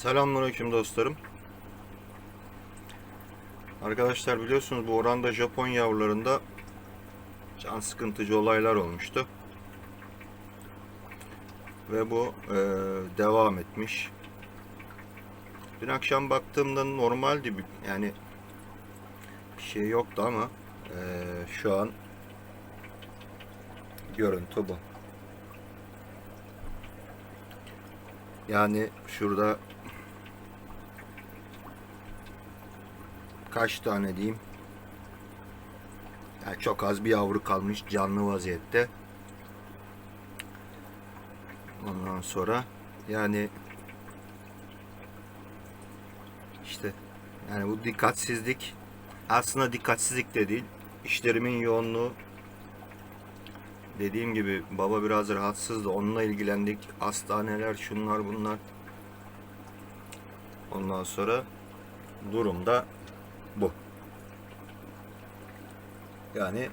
Selamünaleyküm dostlarım. Arkadaşlar biliyorsunuz bu oranda Japon yavrularında can sıkıntıcı olaylar olmuştu. Ve bu e, devam etmiş. Dün akşam baktığımda normaldi yani bir şey yoktu ama e, şu an görüntü bu. Yani şurada kaç tane diyeyim? Yani çok az bir yavru kalmış canlı vaziyette. Ondan sonra yani işte yani bu dikkatsizlik aslında dikkatsizlik de değil. İşlerimin yoğunluğu dediğim gibi baba biraz rahatsızdı. Onunla ilgilendik. Hastaneler, şunlar bunlar. Ondan sonra durum da bu. Yani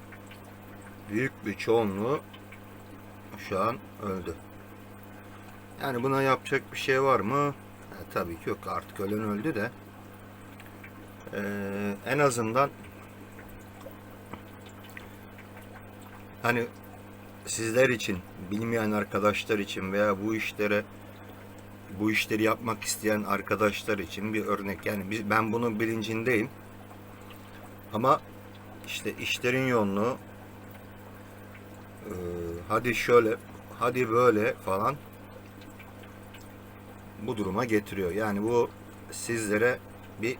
büyük bir çoğunluğu şu an öldü. Yani buna yapacak bir şey var mı? Ya, tabii ki yok. Artık ölen öldü de. Ee, en azından hani sizler için, bilmeyen arkadaşlar için veya bu işlere bu işleri yapmak isteyen arkadaşlar için bir örnek. Yani biz, ben bunun bilincindeyim. Ama işte işlerin yoğunluğu eee, hadi şöyle, hadi böyle falan bu duruma getiriyor. Yani bu sizlere bir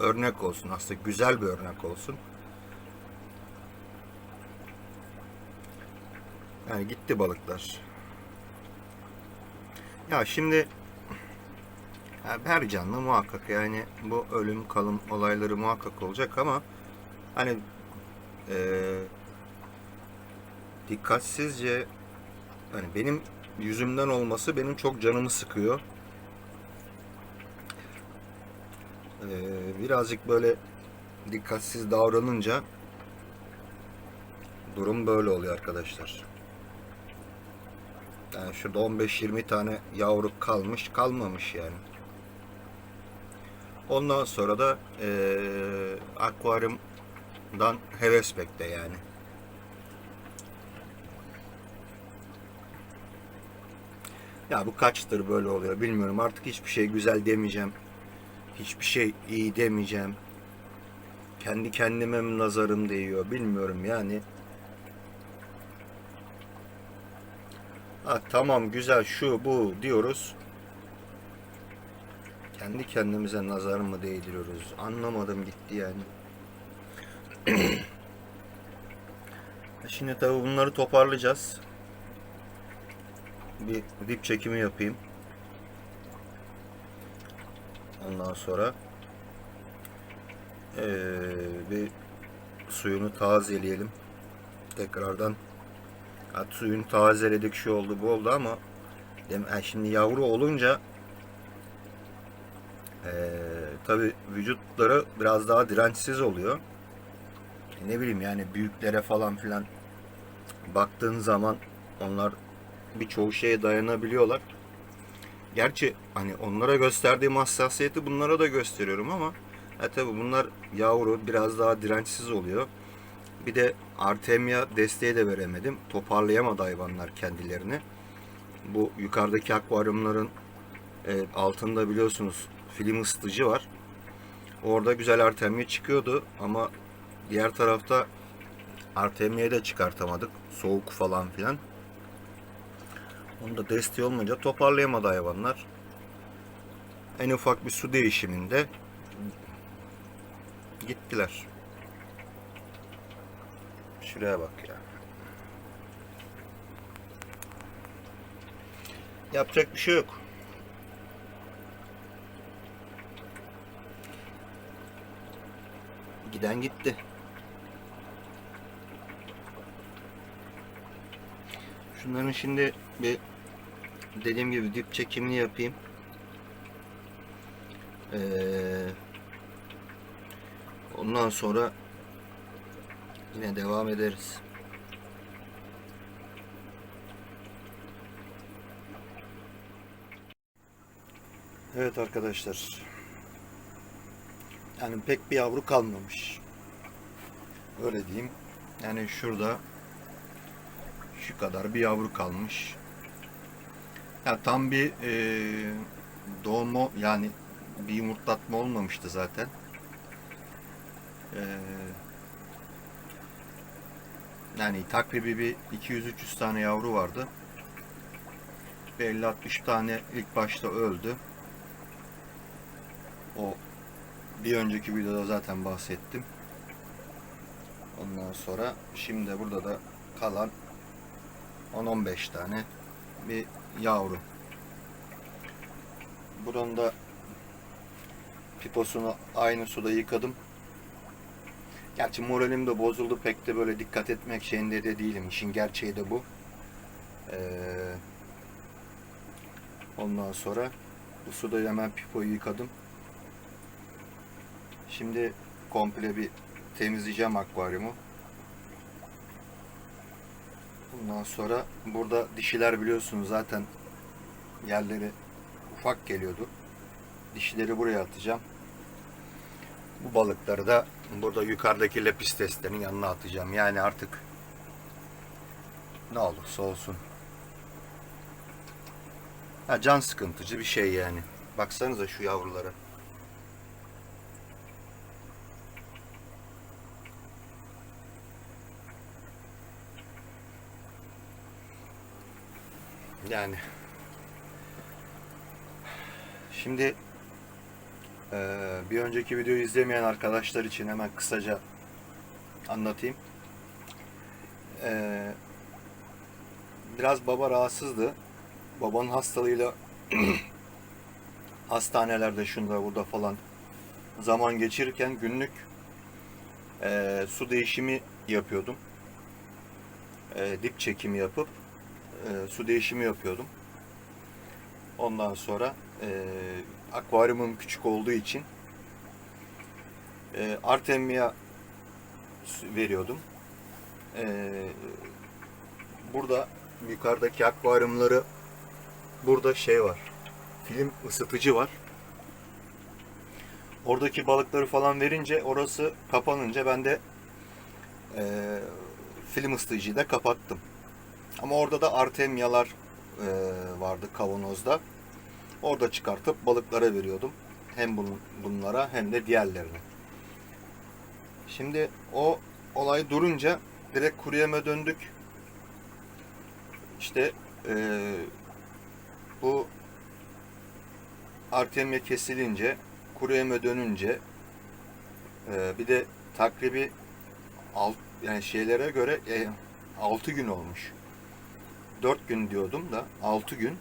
örnek olsun. Aslında güzel bir örnek olsun. Yani gitti balıklar. Ya şimdi her canlı muhakkak yani bu ölüm kalım olayları muhakkak olacak ama hani eee, dikkatsizce hani benim yüzümden olması benim çok canımı sıkıyor. Eee, birazcık böyle dikkatsiz davranınca durum böyle oluyor arkadaşlar. Yani şurada 15-20 tane yavru kalmış, kalmamış yani. Ondan sonra da eee akvaryumdan heves bekle yani. Ya bu kaçtır böyle oluyor bilmiyorum. Artık hiçbir şey güzel demeyeceğim. Hiçbir şey iyi demeyeceğim. Kendi kendime mi nazarım değiyor bilmiyorum yani. Ha, tamam güzel şu bu diyoruz. Kendi kendimize nazar mı değdiriyoruz? Anlamadım gitti yani. Şimdi tabii bunları toparlayacağız. Bir dip çekimi yapayım. Ondan sonra eee, bir suyunu tazeleyelim. Tekrardan At suyunu tazeledik şu oldu bu oldu ama yani şimdi yavru olunca eee tabi vücutları biraz daha dirençsiz oluyor. Ne bileyim yani büyüklere falan filan baktığın zaman onlar birçoğu şeye dayanabiliyorlar. Gerçi hani onlara gösterdiğim hassasiyeti bunlara da gösteriyorum ama e tabi bunlar yavru biraz daha dirençsiz oluyor. Bir de Artemia desteği de veremedim. Toparlayamadı hayvanlar kendilerini. Bu yukarıdaki akvaryumların e, altında biliyorsunuz film ısıtıcı var. Orada güzel Artemia çıkıyordu ama diğer tarafta Artemia'yı da çıkartamadık. Soğuk falan filan. Onda desteği olmayınca toparlayamadı hayvanlar. En ufak bir su değişiminde gittiler. Şuraya bak ya. Yapacak bir şey yok. Giden gitti. Şunların şimdi bir dediğim gibi dip çekimini yapayım. Ee, ondan sonra Yine devam ederiz. Evet arkadaşlar. Yani pek bir yavru kalmamış. Öyle diyeyim. Yani şurada şu kadar bir yavru kalmış. Ya tam bir e, doğumu yani bir yumurtlatma olmamıştı zaten. E, yani takribi bir 200-300 tane yavru vardı. Bir 50-60 tane ilk başta öldü. O bir önceki videoda zaten bahsettim. Ondan sonra şimdi burada da kalan 10-15 tane bir yavru. Buranın da piposunu aynı suda yıkadım. Gerçi moralim de bozuldu pek de böyle dikkat etmek şeyinde de değilim. İşin gerçeği de bu. Ee, ondan sonra bu suda hemen pipoyu yıkadım. Şimdi komple bir temizleyeceğim akvaryumu. Bundan sonra burada dişiler biliyorsunuz zaten yerleri ufak geliyordu. Dişileri buraya atacağım. Bu balıkları da burada yukarıdaki lepis testlerinin yanına atacağım. Yani artık ne olursa olsun. Ha, can sıkıntıcı bir şey yani. Baksanıza şu yavrulara. Yani şimdi bir önceki videoyu izlemeyen arkadaşlar için hemen kısaca anlatayım. Biraz baba rahatsızdı. Babanın hastalığıyla hastanelerde şunda burada falan zaman geçirirken günlük su değişimi yapıyordum. Dip çekimi yapıp e, su değişimi yapıyordum. Ondan sonra e, akvaryumum küçük olduğu için e, Artemia veriyordum. E, burada yukarıdaki akvaryumları burada şey var. Film ısıtıcı var. Oradaki balıkları falan verince orası kapanınca ben de e, film ısıtıcıyı da kapattım. Ama orada da artemyalar e, vardı kavanozda. Orada çıkartıp balıklara veriyordum. Hem bunun, bunlara hem de diğerlerine. Şimdi o olay durunca direkt kuru yeme döndük. İşte e, bu artemya kesilince kuru yeme dönünce e, bir de takribi alt, yani şeylere göre e, 6 gün olmuş. 4 gün diyordum da 6 gün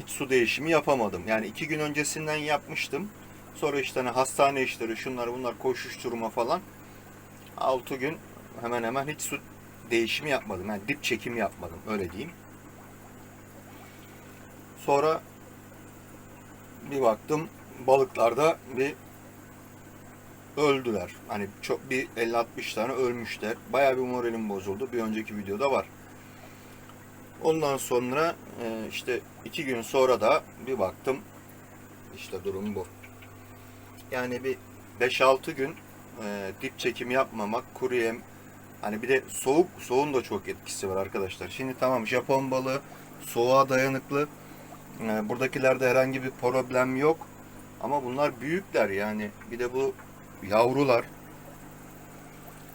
hiç su değişimi yapamadım. Yani 2 gün öncesinden yapmıştım. Sonra işte hani hastane işleri şunlar bunlar koşuşturma falan. 6 gün hemen hemen hiç su değişimi yapmadım. Yani dip çekimi yapmadım öyle diyeyim. Sonra bir baktım balıklarda bir öldüler. Hani çok bir 50-60 tane ölmüşler. Bayağı bir moralim bozuldu. Bir önceki videoda var. Ondan sonra e, işte iki gün sonra da bir baktım işte durum bu. Yani bir 5-6 gün e, dip çekimi yapmamak, kuru yem hani bir de soğuk, soğuğun da çok etkisi var arkadaşlar. Şimdi tamam Japon balığı soğuğa dayanıklı. E, buradakilerde herhangi bir problem yok. Ama bunlar büyükler yani. Bir de bu yavrular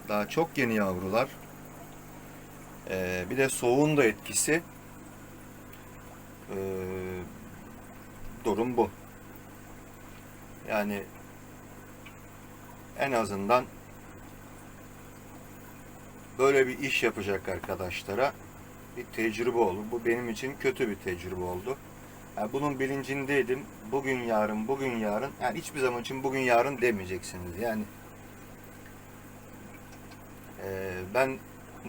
daha çok yeni yavrular. Ee, bir de soğuğun da etkisi. Ee, durum bu. Yani en azından böyle bir iş yapacak arkadaşlara bir tecrübe olur. Bu benim için kötü bir tecrübe oldu. Yani bunun bilincindeydim. Bugün yarın, bugün yarın. Yani hiçbir zaman için bugün yarın demeyeceksiniz. Yani eee, ben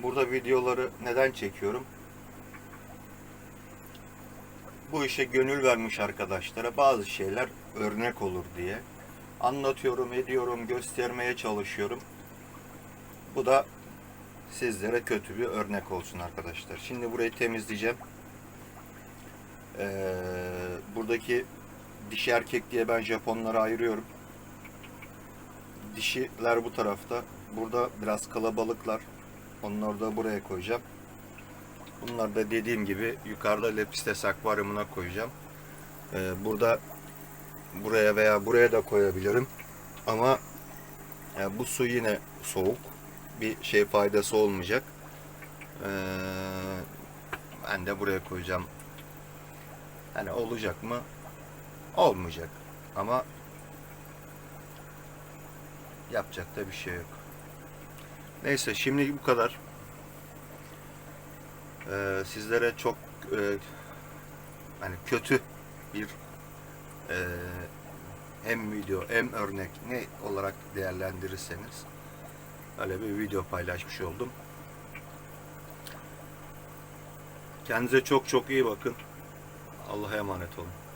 burada videoları neden çekiyorum? Bu işe gönül vermiş arkadaşlara bazı şeyler örnek olur diye anlatıyorum, ediyorum, göstermeye çalışıyorum. Bu da sizlere kötü bir örnek olsun arkadaşlar. Şimdi burayı temizleyeceğim. Ee, buradaki dişi erkek diye ben Japonları ayırıyorum. Dişiler bu tarafta. Burada biraz kalabalıklar. Onları da buraya koyacağım. Bunlar da dediğim gibi yukarıda Lepistes akvaryumuna koyacağım. Ee, burada buraya veya buraya da koyabilirim. Ama e, bu su yine soğuk. Bir şey faydası olmayacak. Ee, ben de buraya koyacağım. Hani olacak mı? Olmayacak. Ama yapacak da bir şey yok. Neyse şimdi bu kadar. Ee, sizlere çok e, hani kötü bir e, hem video hem örnek ne olarak değerlendirirseniz öyle bir video paylaşmış oldum. Kendinize çok çok iyi bakın. Allah'a emanet olun.